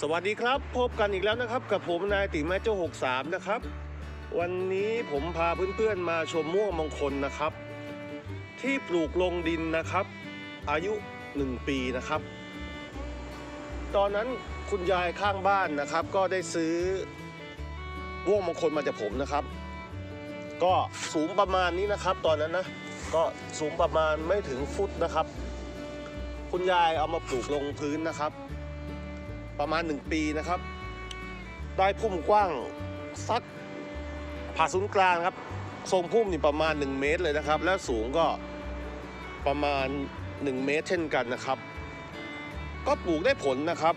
สวัสดีครับ พบกันอีกแล้วนะครับ กับผมนายติแม่เจ้า63 นะครับ วันนี้ผมพาเพื่อนๆมาชมม่วงมงคลนะครับ ที่ปลูกลงดินนะครับ อายุ 1 ปีนะครับ ตอนนั้นคุณยายข้างบ้านนะครับ ก็ได้ซื้อม่วงมงคลมาจากผมนะครับ ก็สูงประมาณนี้นะครับ ตอนนั้นนะก็สูงประมาณไม่ถึงฟุตนะครับ คุณยายเอามาปลูกลงพื้นนะครับ ประมาณ 1 ปีนะครับ ได้พุ่มกว้างสักผ่าศูนย์กลางครับ ทรงพุ่มนี่ประมาณ 1 เมตรเลยนะครับ และสูงก็ประมาณ 1 เมตรเช่นกันนะครับ ก็ปลูกได้ผลนะครับ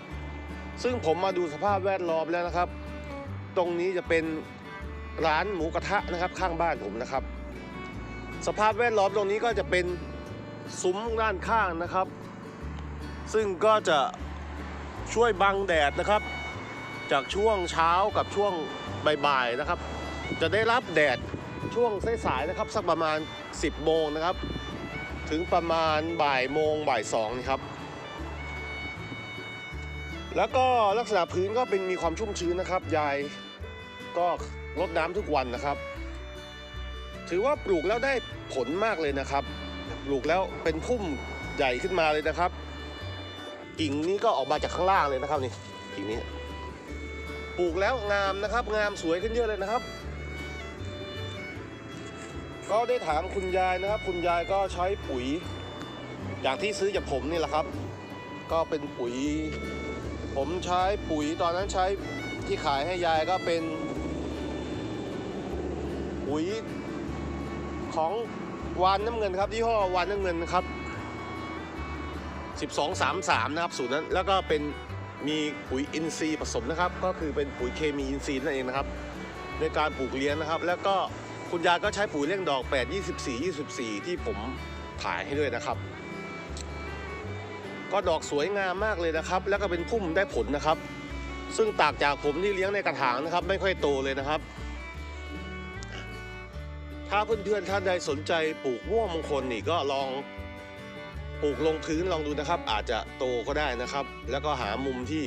ซึ่งผมมาดูสภาพแวดล้อมแล้วนะครับ ตรงนี้จะเป็นร้านหมูกระทะนะครับข้างบ้านผมนะครับ สภาพแวดล้อมตรงนี้ก็จะเป็นซุ้มด้านข้างนะครับ ซึ่งก็จะ ช่วยบังแดดนะครับ จากช่วงเช้ากับช่วงบ่ายๆนะครับ จะได้รับแดดช่วงสายๆนะครับ สักประมาณ 10 โมงนะครับ ถึงประมาณบ่ายโมงบ่ายสองครับ แล้วก็ลักษณะพื้นก็เป็นมีความชุ่มชื้นนะครับ ยายก็รดน้ำทุกวันนะครับ ถือว่าปลูกแล้วได้ผลมากเลยนะครับ ปลูกแล้วเป็นพุ่มใหญ่ขึ้นมาเลยนะครับ กิ่งนี้ก็ออกมาจากข้างล่างเลยนะครับนี่กิ่งนี้ ปลูกแล้วงามนะครับ งามสวยขึ้นเยอะเลยนะครับ ก็ได้ถามคุณยายนะครับ คุณยายก็ใช้ปุ๋ย อย่างที่ซื้อจากผมนี่แหละครับ ก็เป็นปุ๋ย ผมใช้ปุ๋ยตอนนั้นใช้ที่ขายให้ยายก็เป็นปุ๋ยของวานน้ำเงินครับยี่ห้อวานน้ำเงินครับ 1233 นะครับสูตรนั้นแล้วก็เป็นมีปุ๋ยอินทรีย์ผสมนะครับ ก็คือเป็นปุ๋ยเคมีอินทรีย์นั่นเองนะครับ ในการปลูกเลี้ยงนะครับ แล้วก็คุณยายก็ใช้ปุ๋ยเลี้ยงดอก 8 24 24 ที่ผมถ่ายให้ด้วยนะครับ ก็ดอกสวยงามมากเลยนะครับ แล้วก็เป็นพุ่มได้ผลนะครับ ซึ่งตากจากผมที่เลี้ยงในกระถางนะครับ ไม่ค่อยโตเลยนะครับถ้าเพื่อนๆท่านใดสนใจปลูกม่วงมงคลนี่ก็ลอง ปลูกลงพื้นลองดูนะครับ อาจจะโตก็ได้นะครับ แล้วก็หามุมที่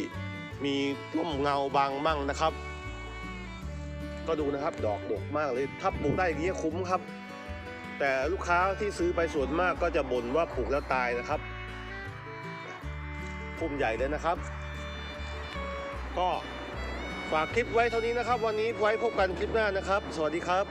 มีร่มเงาบางมั่งนะครับ ก็ดูนะครับดอกดกมากเลยถ้าปลูกได้อย่างนี้คุ้มครับ แต่ลูกค้าที่ซื้อไปส่วนมากก็จะบ่นว่าปลูกแล้วตายนะครับพุ่มใหญ่เลยนะครับ ก็ฝากคลิปไว้เท่านี้นะครับ วันนี้ไว้พบกันคลิปหน้านะครับ สวัสดีครับ